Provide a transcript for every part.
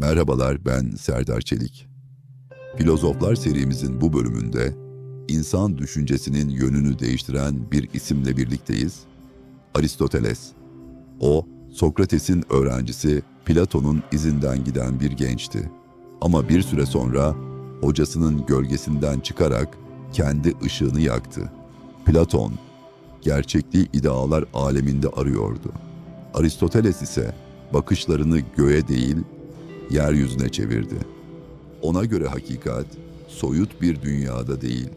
Merhabalar ben Serdar Çelik. Filozoflar serimizin bu bölümünde insan düşüncesinin yönünü değiştiren bir isimle birlikteyiz. Aristoteles. O, Sokrates'in öğrencisi Platon'un izinden giden bir gençti. Ama bir süre sonra hocasının gölgesinden çıkarak kendi ışığını yaktı. Platon, gerçekliği idealar aleminde arıyordu. Aristoteles ise bakışlarını göğe değil, yeryüzüne çevirdi. Ona göre hakikat soyut bir dünyada değil,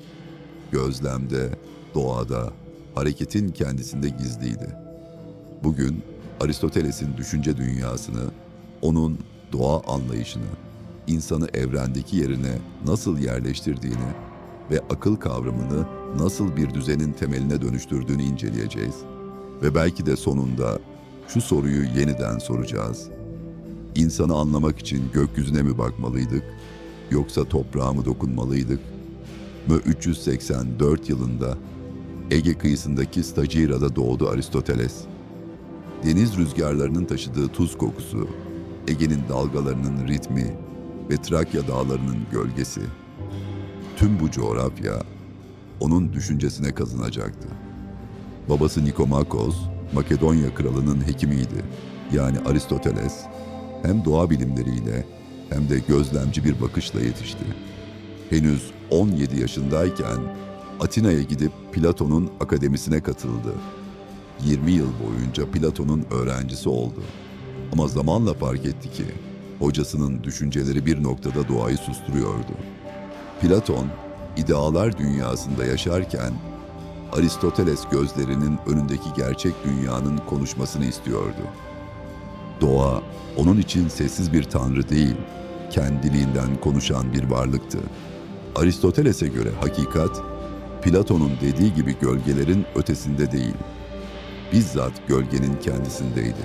gözlemde, doğada, hareketin kendisinde gizliydi. Bugün Aristoteles'in düşünce dünyasını, onun doğa anlayışını, insanı evrendeki yerine nasıl yerleştirdiğini ve akıl kavramını nasıl bir düzenin temeline dönüştürdüğünü inceleyeceğiz. Ve belki de sonunda şu soruyu yeniden soracağız. İnsanı anlamak için gökyüzüne mi bakmalıydık yoksa toprağa mı dokunmalıydık? Mö 384 yılında Ege kıyısındaki Stagira'da doğdu Aristoteles. Deniz rüzgarlarının taşıdığı tuz kokusu, Ege'nin dalgalarının ritmi ve Trakya dağlarının gölgesi. Tüm bu coğrafya onun düşüncesine kazınacaktı. Babası Nikomakos, Makedonya kralının hekimiydi. Yani Aristoteles hem doğa bilimleriyle hem de gözlemci bir bakışla yetişti. Henüz 17 yaşındayken Atina'ya gidip Platon'un akademisine katıldı. 20 yıl boyunca Platon'un öğrencisi oldu. Ama zamanla fark etti ki hocasının düşünceleri bir noktada doğayı susturuyordu. Platon, idealar dünyasında yaşarken Aristoteles gözlerinin önündeki gerçek dünyanın konuşmasını istiyordu. Doğa, onun için sessiz bir tanrı değil, kendiliğinden konuşan bir varlıktı. Aristoteles'e göre hakikat, Platon'un dediği gibi gölgelerin ötesinde değil, bizzat gölgenin kendisindeydi.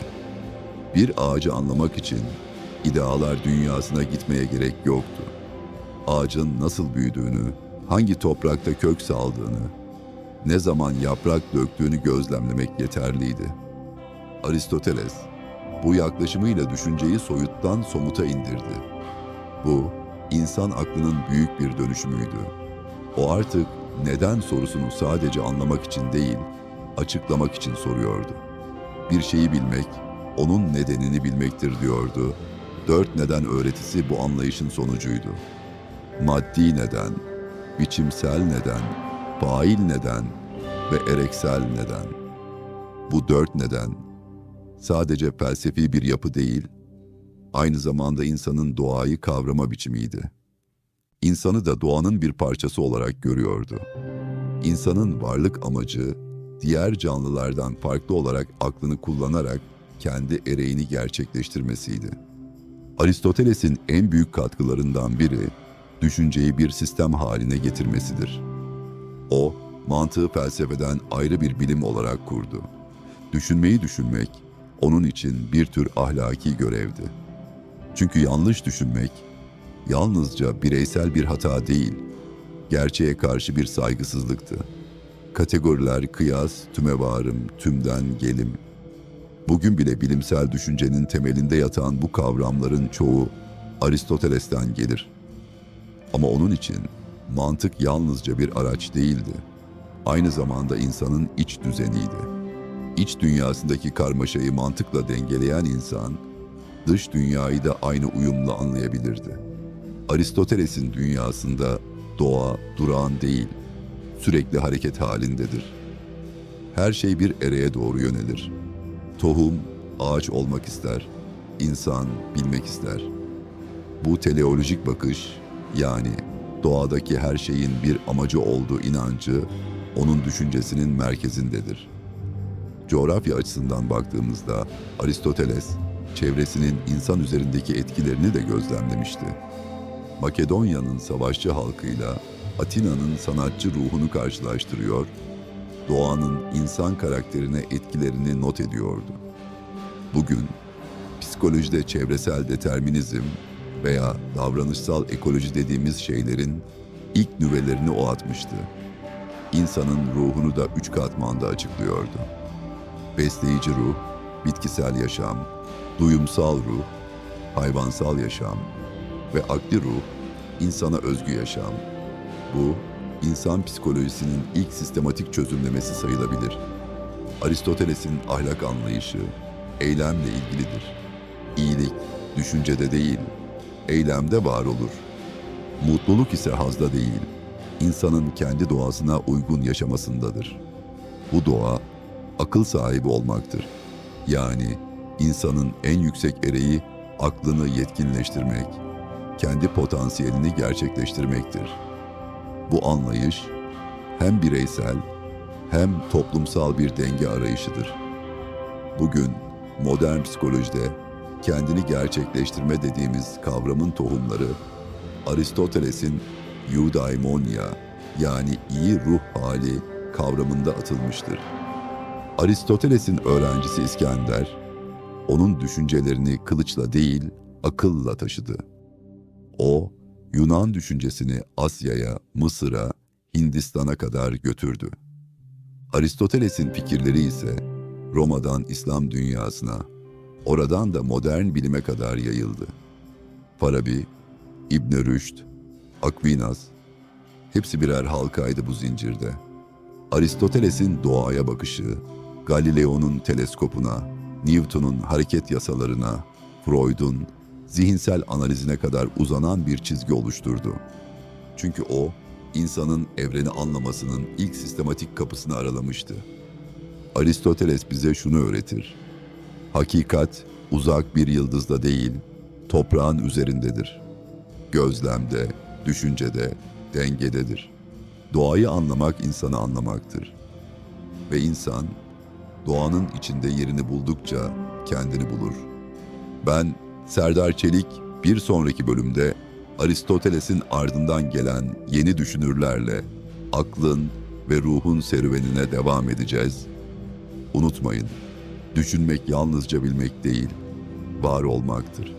Bir ağacı anlamak için idealar dünyasına gitmeye gerek yoktu. Ağacın nasıl büyüdüğünü, hangi toprakta kök saldığını, ne zaman yaprak döktüğünü gözlemlemek yeterliydi. Aristoteles bu yaklaşımıyla düşünceyi soyuttan somuta indirdi. Bu insan aklının büyük bir dönüşümüydü. O artık neden sorusunu sadece anlamak için değil, açıklamak için soruyordu. Bir şeyi bilmek, onun nedenini bilmektir diyordu. Dört neden öğretisi bu anlayışın sonucuydu. Maddi neden, biçimsel neden, fail neden ve ereksel neden. Bu dört neden sadece felsefi bir yapı değil, aynı zamanda insanın doğayı kavrama biçimiydi. İnsanı da doğanın bir parçası olarak görüyordu. İnsanın varlık amacı, diğer canlılardan farklı olarak aklını kullanarak kendi ereğini gerçekleştirmesiydi. Aristoteles'in en büyük katkılarından biri, düşünceyi bir sistem haline getirmesidir. O, mantığı felsefeden ayrı bir bilim olarak kurdu. Düşünmeyi düşünmek, onun için bir tür ahlaki görevdi. Çünkü yanlış düşünmek, yalnızca bireysel bir hata değil, gerçeğe karşı bir saygısızlıktı. Kategoriler, kıyas, tümevarım, tümden gelim. Bugün bile bilimsel düşüncenin temelinde yatan bu kavramların çoğu Aristoteles'ten gelir. Ama onun için mantık yalnızca bir araç değildi. Aynı zamanda insanın iç düzeniydi. İç dünyasındaki karmaşayı mantıkla dengeleyen insan, dış dünyayı da aynı uyumla anlayabilirdi. Aristoteles'in dünyasında doğa durağan değil, sürekli hareket halindedir. Her şey bir ereğe doğru yönelir. Tohum ağaç olmak ister, insan bilmek ister. Bu teleolojik bakış, yani doğadaki her şeyin bir amacı olduğu inancı, onun düşüncesinin merkezindedir. Coğrafya açısından baktığımızda Aristoteles, çevresinin insan üzerindeki etkilerini de gözlemlemişti. Makedonya'nın savaşçı halkıyla Atina'nın sanatçı ruhunu karşılaştırıyor, doğanın insan karakterine etkilerini not ediyordu. Bugün psikolojide çevresel determinizm veya davranışsal ekoloji dediğimiz şeylerin ilk nüvelerini o atmıştı. İnsanın ruhunu da üç katmanda açıklıyordu. Besleyici ruh, bitkisel yaşam, duyumsal ruh hayvansal yaşam ve akli ruh, insana özgü yaşam. Bu, insan psikolojisinin ilk sistematik çözümlemesi sayılabilir. Aristoteles'in ahlak anlayışı, eylemle ilgilidir. İyilik, düşüncede değil, eylemde var olur. Mutluluk ise hazda değil, insanın kendi doğasına uygun yaşamasındadır. Bu doğa, akıl sahibi olmaktır. Yani insanın en yüksek ereği aklını yetkinleştirmek, kendi potansiyelini gerçekleştirmektir. Bu anlayış hem bireysel hem toplumsal bir denge arayışıdır. Bugün modern psikolojide kendini gerçekleştirme dediğimiz kavramın tohumları Aristoteles'in eudaimonia yani iyi ruh hali kavramında atılmıştır. Aristoteles'in öğrencisi İskender, onun düşüncelerini kılıçla değil, akılla taşıdı. O, Yunan düşüncesini Asya'ya, Mısır'a, Hindistan'a kadar götürdü. Aristoteles'in fikirleri ise Roma'dan İslam dünyasına, oradan da modern bilime kadar yayıldı. Farabi, İbn Rüşd, Aquinas, hepsi birer halkaydı bu zincirde. Aristoteles'in doğaya bakışı, Galileo'nun teleskopuna, Newton'un hareket yasalarına, Freud'un zihinsel analizine kadar uzanan bir çizgi oluşturdu. Çünkü o, insanın evreni anlamasının ilk sistematik kapısını aralamıştı. Aristoteles bize şunu öğretir. Hakikat uzak bir yıldızda değil, toprağın üzerindedir. Gözlemde, düşüncede, dengededir. Doğayı anlamak insanı anlamaktır. Ve insan doğanın içinde yerini buldukça kendini bulur. Ben Serdar Çelik bir sonraki bölümde Aristoteles'in ardından gelen yeni düşünürlerle aklın ve ruhun serüvenine devam edeceğiz. Unutmayın, düşünmek yalnızca bilmek değil, var olmaktır.